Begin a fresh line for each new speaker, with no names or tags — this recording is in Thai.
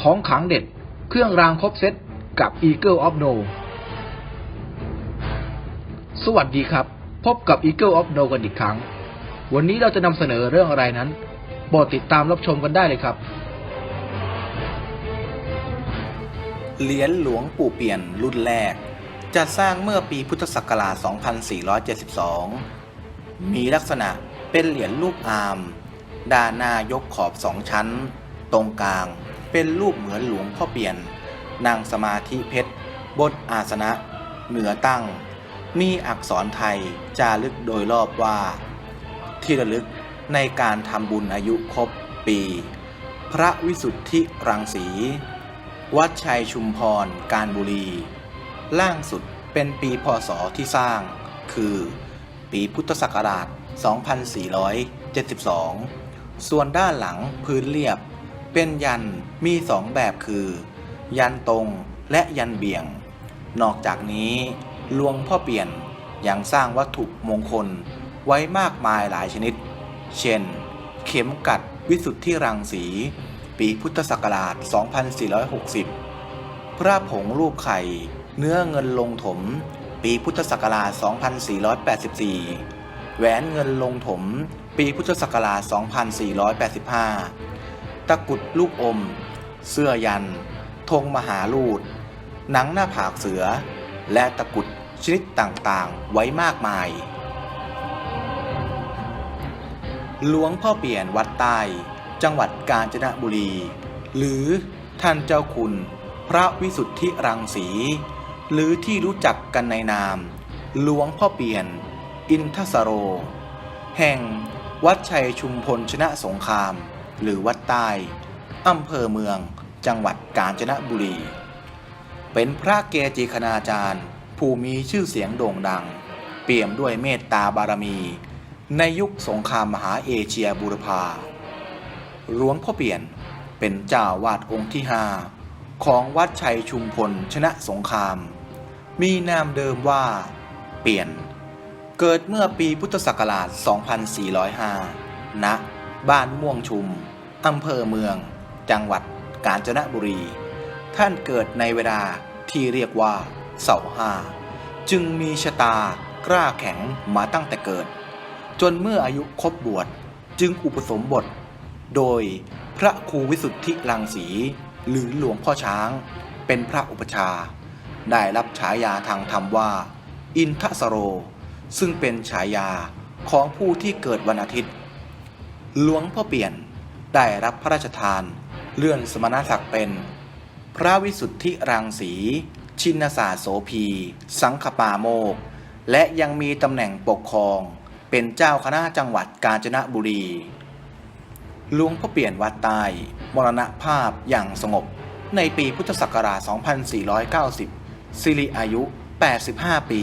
ของขังเด็ด เครื่องรางครบเซตกับ Eagle of No สวัสดีครับ พบกับ Eagle of No กันอีกครั้ง วันนี้เราจะนำเสนอเรื่องอะไรนั้นโปรดติดตามรับชมกันได้เลยครับ
เหรียญหลวงปู่เปลี่ยนรุ่นแรก จัดสร้างเมื่อปีพุทธศักราช 2472 มีลักษณะเป็นเหรียญรูปอาม ด้านหน้ายกขอบสองชั้น ตรงกลาง เป็นรูปเหมือนหลวงพ่อเปลี่ยน นั่งสมาธิเพชร บนอาสนะ เหนือตั้ง มีอักษรไทยจารึกโดยรอบว่า ที่ระลึกในการทำบุญอายุครบปี พระวิสุทธิรังสี วัดชัยชุมพร การบุรี ล่างสุดเป็นปีพศที่สร้าง คือ ปีพุทธศักราช 2472 ส่วนด้านหลังพื้นเรียบ เป็นยันมีสองแบบคือ ยันตรงและยันเบี่ยง นอกจากนี้หลวงพ่อเปลี่ยนยังสร้างวัตถุมงคลไว้มากมายหลายชนิด เช่น เข็มกัดวิสุทธิรังสี ปีพุทธศักราช 2460 พระผงรูปไข่ เนื้อเงินลงถม ปีพุทธศักราช 2484 แหวนเงินลงถม ปีพุทธศักราช 2485 ตะกุดลูกอม เสื้อยัน ธงมหาลูด หนังหน้าผากเสือ และตะกุดชนิดต่างๆ ไว้มากมาย หลวงพ่อเปลี่ยนวัดใต้ จังหวัดกาญจนบุรี หรือท่านเจ้าคุณ พระวิสุทธิรังสี หรือที่รู้จักกันในนาม หลวงพ่อเปลี่ยน อินทสโร แห่งวัดชัยชุมพลชนะสงคราม หรือวัดใต้อำเภอเมือง จังหวัดกาญจนบุรี เป็นพระเกจิคณาจารย์ ผู้มีชื่อเสียงโด่งดัง เปี่ยมด้วยเมตตาบารมี ในยุคสงครามมหาเอเชียบูรพาหลวงพ่อเปลี่ยนเป็นเจ้าวาดองค์ที่ห้าของวัดชัยชุมพลชนะสงคราม มีนามเดิมว่า เปลี่ยน เกิดเมื่อปีพุทธศักราช 2405 ณ บ้านม่วงชุม อำเภอเมือง จังหวัดกาญจนบุรี ท่านเกิดในเวลาที่เรียกว่าเสาห้าจึงมีชะตากล้าแข็งมาตั้งแต่เกิด จนเมื่ออายุครบบวชจึงอุปสมบท โดยพระครูวิสุทธิรังสี หรือหลวงพ่อช้าง เป็นพระอุปชา ได้รับฉายาทางธรรมว่า อินทสโร ซึ่งเป็นฉายาของผู้ที่เกิดวันอาทิตย์ หลวงพ่อเปลี่ยนได้รับพระราชทานเลื่อนสมณศักดิ์เป็น พระวิสุทธิรังสี ชินสาโสพี สังฆปาโมก และยังมีตำแหน่งปกครองเป็นเจ้าคณะจังหวัดกาญจนบุรีหลวงพ่อเปลี่ยนวัดใต้มรณภาพอย่างสงบ ในปีพุทธศักราช 2490 สิริอายุ 85 ปี